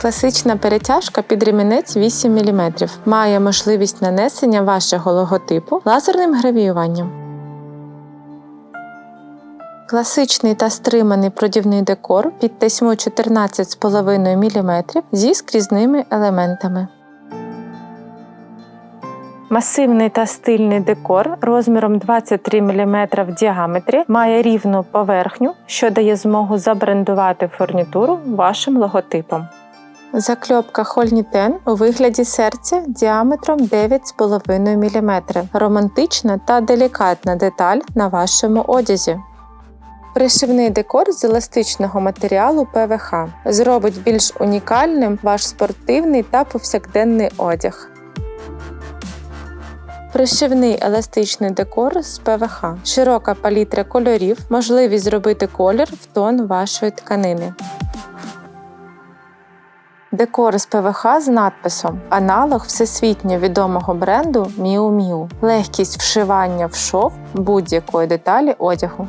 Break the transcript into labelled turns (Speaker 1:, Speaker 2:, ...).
Speaker 1: Класична перетяжка під ремінець 8 мм. Має можливість нанесення вашого логотипу лазерним гравіюванням. Класичний та стриманий продівний декор під тесьму 14,5 мм зі скрізними елементами. Масивний та стильний декор розміром 23 мм в діаметрі має рівну поверхню, що дає змогу забрендувати фурнітуру вашим логотипом. Закльопка Хольнітен у вигляді серця діаметром 9,5 мм. Романтична та делікатна деталь на вашому одязі. Пришивний декор з еластичного матеріалу ПВХ зробить більш унікальним ваш спортивний та повсякденний одяг. Пришивний еластичний декор з ПВХ, широка палітра кольорів, можливість зробити колір в тон вашої тканини. Декор з ПВХ з надписом аналог всесвітньо відомого бренду Miu Miu. Легкість вшивання в шов будь-якої деталі одягу.